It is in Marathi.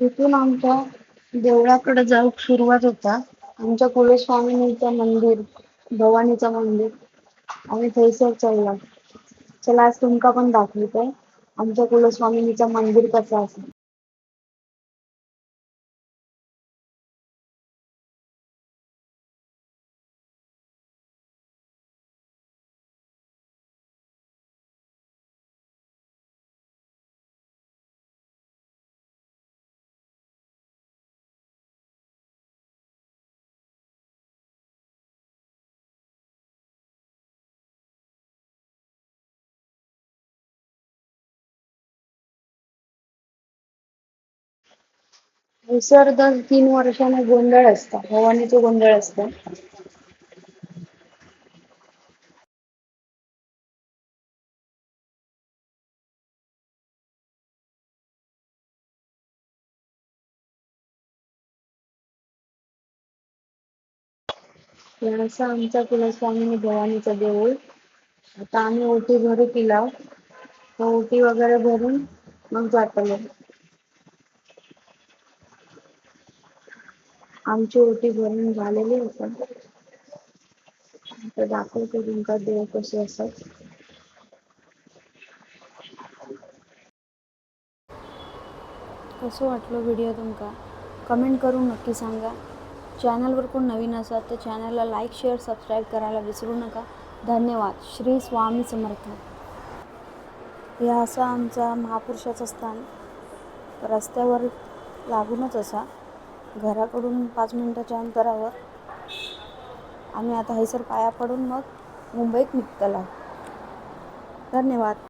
तिथून आमच्या देवळाकडे जाऊ सुरुवात होता. आमच्या कुलस्वामिनीचं मंदिर भवानीचं मंदिर आम्ही थंयसर चढला चला आज तुमका पण दाखवते आमच्या कुलस्वामिनीचं मंदिर कसं असं सर दर तीन वर्षाने गोंधळ असतो. भवानीचे गोंधळ असतं. हे आमचा कुलस्वामीने भवानीचं देऊळ. आता आम्ही ओटी भरू तिला. तर ओटी वगैरे भरून मग जातो. आमची ओटी भरून झालेली होती आता दाखवतो तुमका देव कसे असत कसं वाटलं व्हिडिओ तुमका? कमेंट करून नक्की सांगा. चॅनलवर कोण नवीन असाल तर चॅनलला लाईक शेअर सबस्क्राईब करायला विसरू नका. धन्यवाद. श्री स्वामी समर्थ. ह्या असा आमचा महापुरुषाचं स्थान. रस्त्यावर लागूनच असा. घराकडून पाच मिनिटाच्या अंतरावर. आम्ही आता हैसर पाया पडून मग मुंबईत निघतला. धन्यवाद.